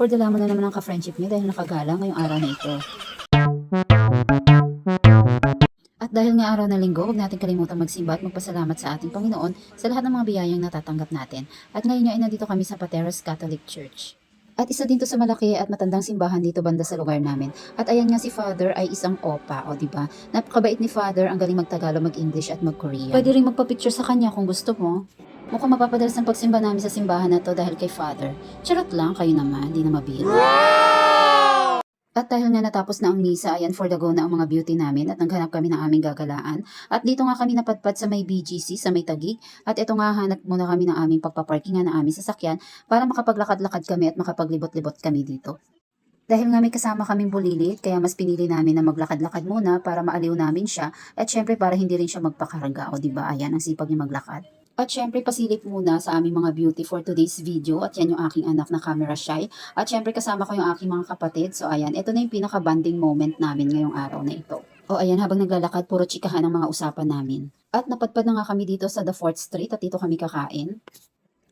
For the laman na naman ang ka-friendship niyo dahil nakagala ngayong araw na ito. At dahil nga araw na linggo, huwag natin kalimutan magsimba at magpasalamat sa ating Panginoon sa lahat ng mga biyayang natatanggap natin. At ngayon nga ay nandito kami sa Pateros Catholic Church. At isa din to sa malaki at matandang simbahan dito banda sa lugar namin. At ayan nga si Father ay isang opa, o di ba? Napakabait ni Father, ang galing magtagalog, mag-English at mag-Korean. Pwede rin magpa-picture sa kanya kung gusto mo. Mukhang mapapadalas ang pagsimba namin sa simbahan na to dahil kay Father. Charot lang, kayo naman, di na mabiro. At dahil nga natapos na ang misa, ayan for the go na ang mga beauty namin at naghanap kami ng aming gagalaan. At dito nga kami napadpad sa may BGC, sa may Tagig. At ito nga hanap muna kami ng aming pagpaparkingan ng aming sasakyan para makapaglakad-lakad kami at makapaglibot-libot kami dito. Dahil nga may kasama kaming bulilit, kaya mas pinili namin na maglakad-lakad muna para maaliw namin siya at syempre para hindi rin siya magpakarga o di ba ayan ang sipag niya maglakad. At syempre pasilip muna sa aming mga beauty for today's video at yan yung aking anak na camera shy. At syempre kasama ko yung aking mga kapatid. So ayan, ito na yung pinaka-banding moment namin ngayong araw na ito. O ayan, habang naglalakad, puro chikahan ang mga usapan namin. At napadpad na nga kami dito sa The 4th Street at dito kami kakain.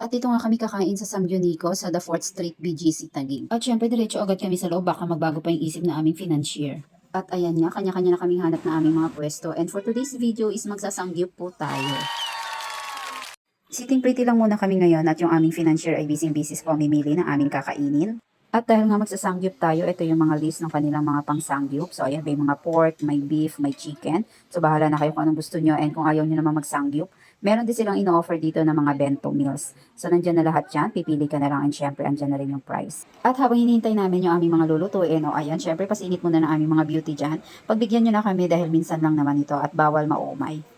At dito nga kami kakain sa Samgyunico sa The 4th Street BGC Taguig. At syempre diretso agad kami sa loob baka magbago pa yung isip na aming financier. At ayan nga, kanya-kanya na kaming hanap na aming mga pwesto. And for today's video is magsasangyup po tayo. Sitting pretty lang muna kami ngayon at yung aming financier ay busy-busy po mamimili ng aming kakainin. At dahil nga magsasangyup tayo, ito yung mga list ng kanilang mga pangsangyup. So ayan, may mga pork, may beef, may chicken. So bahala na kayo kung anong gusto nyo and kung ayaw nyo naman magsangyup. Meron din silang ino-offer dito ng mga bento meals. So nandyan na lahat yan, pipili ka na lang and syempre andyan na rin yung price. At habang hinihintay namin yung aming mga lulutuin, o ayan, syempre pasingit muna ng aming mga beauty dyan. Pagbigyan nyo na kami dahil minsan lang naman ito at bawal maumay.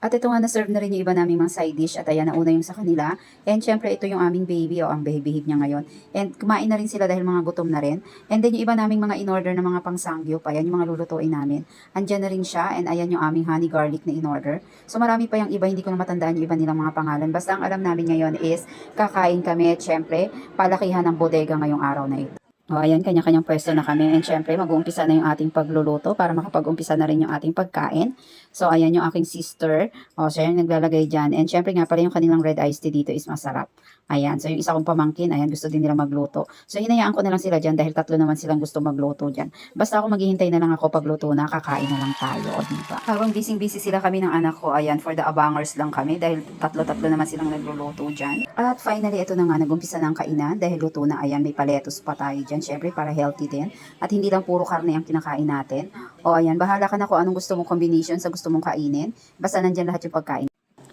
At ito nga, na-serve na rin yung iba naming mga side dish. At ayan, nauna yung sa kanila. And syempre, ito yung aming baby o ang behave niya ngayon. And kumain na rin sila dahil mga gutom na rin. And then yung iba naming mga in-order na mga pangsangyup. Ayan yung mga lulutuin namin. Andyan na rin siya. And ayan yung aming honey garlic na in-order. So marami pa yung iba. Hindi ko na matandaan yung iba nilang mga pangalan. Basta ang alam namin ngayon is kakain kami. At syempre, palakihan ng bodega ngayong araw na ito. O ayan, kanya-kanyang pwesto na kami. And syempre, mag-uumpisa na yung ating pagluluto para makapag-umpisa na rin yung ating pagkain. So ayan yung aking sister. O siya yung naglalagay dyan. And syempre nga pala yung kanilang red iced tea dito is masarap. Ayan, so yung isa kong pamangkin, ayan, gusto din nila magluto. So hinayaan ko na lang sila dyan dahil tatlo naman silang gusto magluto dyan. Basta ako maghihintay na lang ako pagluto na, kakain na lang tayo, o diba? Habang busy-busy sila kami ng anak ko, ayan, for the abangers lang kami dahil tatlo-tatlo naman silang nagluluto dyan. At finally, ito na nga, nagumpisa na ang kainan dahil luto na, ayan, may paletos pa tayo dyan, syempre para healthy din. At hindi lang puro karne ang kinakain natin. O ayan, bahala ka na kung anong gusto mong combination sa gusto mong kainin. Basta nandyan lahat yung pagkain.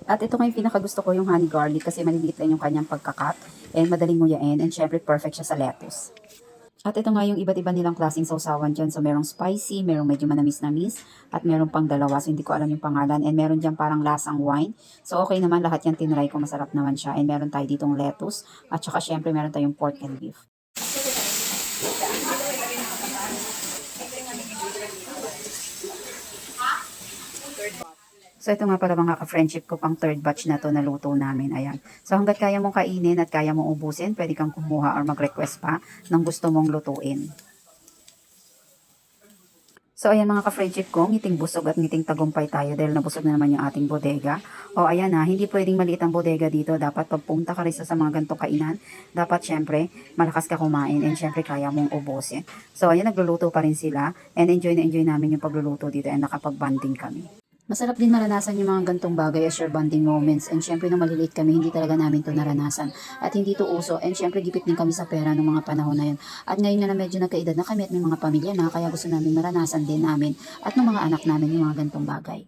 At ito nga yung pinakagusto ko yung honey garlic kasi maliliit lang yung kanyang pagkakat and madaling nguyain and syempre perfect siya sa lettuce. At ito nga yung iba't iba nilang klaseng sausawan dyan. So merong spicy, merong medyo manamis-namis at merong pang dalawa. So hindi ko alam yung pangalan and meron dyan parang lasang wine. So okay naman lahat yan tinry ko masarap naman siya and meron tayo ditong lettuce at saka syempre meron tayong pork and beef. So ito nga pala mga ka-friendship ko pang third batch na to na luto namin. Ayan. So hanggat kaya mong kainin at kaya mong ubusin, pwede kang kumuha or mag-request pa ng gusto mong lutuin. So ayan mga ka-friendship ko, ngiting busog at ngiting tagumpay tayo dahil nabusog na naman yung ating bodega. O ayan na, hindi pwedeng maliit ang bodega dito. Dapat pagpunta ka rin sa mga gantong kainan, dapat syempre malakas ka kumain and syempre kaya mong ubusin. So ayan, nagluluto pa rin sila and enjoy na enjoy namin yung pagluluto dito and nakapag-banding kami. Masarap din maranasan yung mga gantong bagay as your bonding moments. And syempre, nung maliliit kami, hindi talaga namin to naranasan. At hindi to uso. And syempre, gipit din kami sa pera ng mga panahon na yun. At ngayon nga na medyo nagkaedad na kami at may mga pamilya na, kaya gusto namin maranasan din namin at ng mga anak namin yung mga gantong bagay.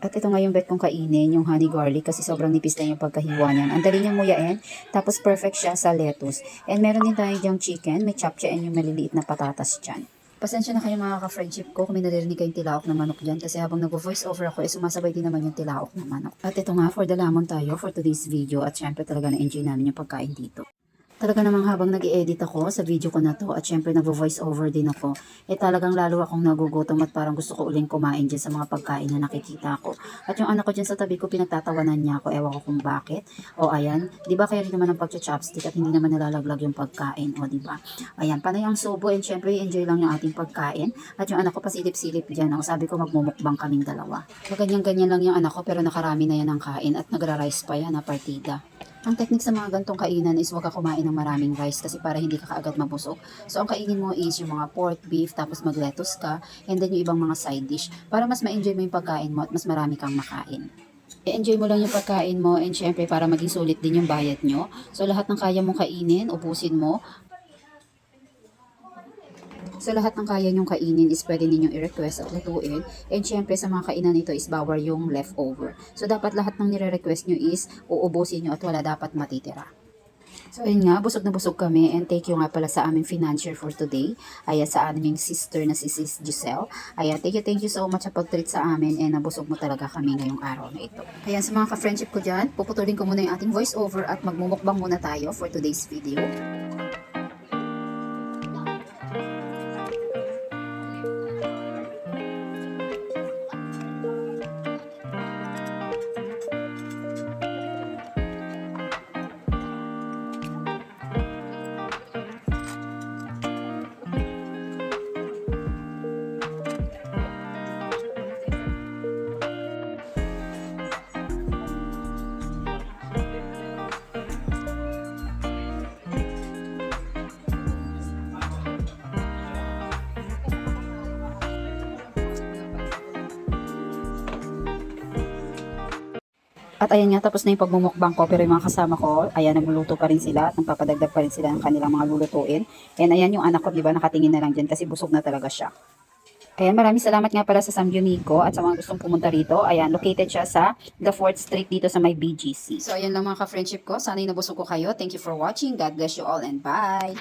At ito nga yung bet kong kainin, yung honey garlic kasi sobrang nipis na yung pagkahiwa niyan. Ang dali niyang muyain, tapos perfect siya sa lettuce. And meron din tayo diyang chicken, may chapcha and yung maliliit na patatas dyan. Pasensya na kayo mga ka-friendship ko kung may naririnig kayong tilaok na manok dyan kasi habang nag-voice over ako, eh, sumasabay din naman yung tilaok na manok. At ito nga, for the lamon tayo for today's video at syempre talaga na-enjoy namin yung pagkain dito. Talaga namang habang nag edit ako sa video ko na to at syempre nag-voice over din ako, eh talagang lalo akong nagugutom at parang gusto ko uling kumain dyan sa mga pagkain na nakikita ko. At yung anak ko dyan sa tabi ko, pinagtatawanan niya ako, ewan ko kung bakit. O ayan, di ba kaya rin naman ang pagcha-chopstick at hindi naman nalalaglag yung pagkain, o di ba? Ayan, panay ang subo and syempre enjoy lang yung ating pagkain. At yung anak ko pasilip-silip dyan, o sabi ko magmumukbang kaming dalawa. So ganyan-ganyan lang yung anak ko pero nakarami na yan ng kain at nagra-rice pa yan na partida. Ang technique sa mga gantong kainan is huwag ka kumain ng maraming rice kasi para hindi ka kaagad mabusog. So, ang kainin mo is yung mga pork, beef, tapos mag-lettuce ka, and then yung ibang mga side dish para mas ma-enjoy mo yung pagkain mo at mas marami kang makain. I-enjoy mo lang yung pagkain mo and syempre para maging sulit din yung bayad nyo. So, lahat ng kaya mong kainin, ubusin mo. So, lahat ng kaya nyong kainin is pwede ninyong i-request at lutuin. And syempre, sa mga kainan nito is bawal yung leftover. So, dapat lahat ng nire-request nyo is uubusin nyo at wala dapat matitira. So, ayun nga, busog na busog kami and thank you nga pala sa aming financier for today. Ayan, sa aming sister na si Sis Giselle. Ayan, thank you, thank you so much sa pag-treat sa amin and nabusog mo talaga kami ngayong araw na ito. Ayan, sa mga ka-friendship ko dyan, puputulin ko muna yung ating voice over at magmumukbang muna tayo for today's video. At ayan nga, tapos na yung pagmumukbang ko, pero yung mga kasama ko, ayan, nagluluto pa rin sila at nagpapadagdag pa rin sila ng kanilang mga lulutuin. And ayan yung anak ko, di ba, nakatingin na lang dyan kasi busog na talaga siya. Ayan, maraming salamat nga pala sa Samgyuniko at sa mga gustong pumunta rito. Ayan, located siya sa the 4th Street dito sa may BGC. So, ayan lang mga ka-friendship ko. Sana'y nabusog ko kayo. Thank you for watching. God bless you all and bye!